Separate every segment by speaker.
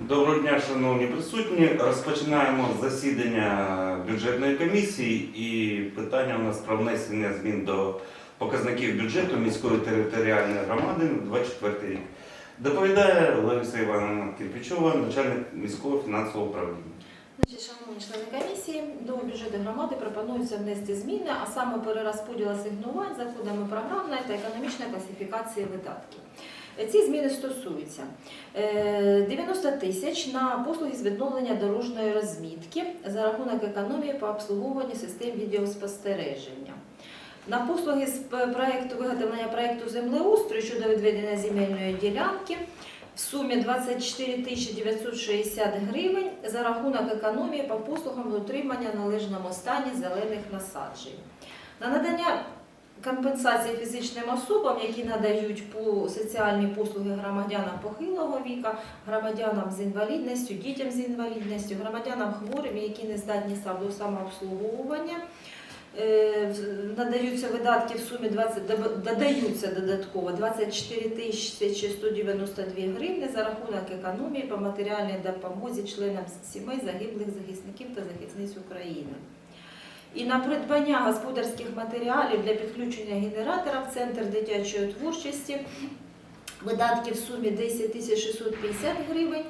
Speaker 1: Доброго дня, шановні присутні. Розпочинаємо засідання бюджетної комісії і питання у нас про внесення змін до показників бюджету міської територіальної громади на 24 рік. Доповідає Лариса Івановна Кирпичова, начальник міського фінансового управління.
Speaker 2: Значить, шановні члени комісії, до бюджету громади пропонується внести зміни, а саме перерозподіл асигнувань за кодами програмної та економічної класифікації видатків. Е, Ці зміни стосуються е, 90 тисяч на послуги з відновлення дорожньої розмітки за рахунок економії по обслуговуванню систем відеоспостереження. На послуги з п- проекту виготовлення проекту землеустрою щодо відведення земельної ділянки в сумі 24 960 гривень за рахунок економії по послугам утримання належному стані зелених насаджень. На надання компенсації фізичним особам, які надають по соціальні послуги громадянам похилого віка, громадянам з інвалідністю, дітям з інвалідністю, громадянам хворим, які не здатні до самообслуговування. Е, Надаються видатки в сумі 20, додаються додатково 24 тисячі 192 гривні за рахунок економії по матеріальній допомозі членам сімей загиблих захисників та захисниць України. І на придбання господарських матеріалів для підключення генератора в центр дитячої творчості видатки в сумі 10 650 гривень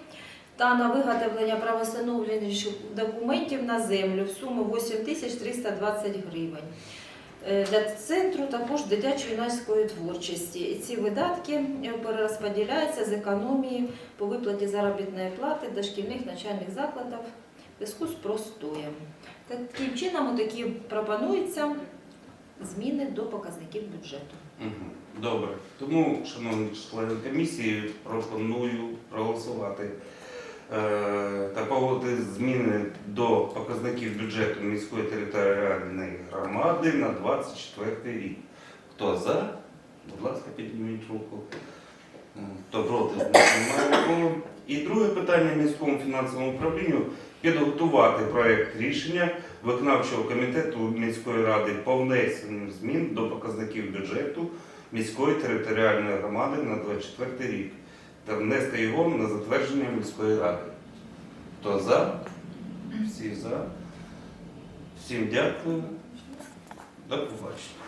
Speaker 2: та на виготовлення правостановлюючих документів на землю в суму 8 320 гривень. Е, Для центру також дитячої юнацької творчості. І ці видатки е, перерозподіляються з економії по виплаті заробітної плати дошкільних навчальних закладів в зв'язку з простоєм. Таким чином такі пропонуються зміни до показників бюджету.
Speaker 1: Добре. Тому, шановні члени комісії, пропоную проголосувати е, та погодити зміни до показників бюджету міської територіальної громади на 24 рік. Хто за? Будь ласка, підніміть руку. Хто проти, немає. І друге питання міському фінансовому управлінню підготувати проект рішення виконавчого комітету міської ради по внесенню змін до показників бюджету міської територіальної громади на 24 рік та внести його на затвердження міської ради. Хто за? Всі за. Всім дякую. До побачення.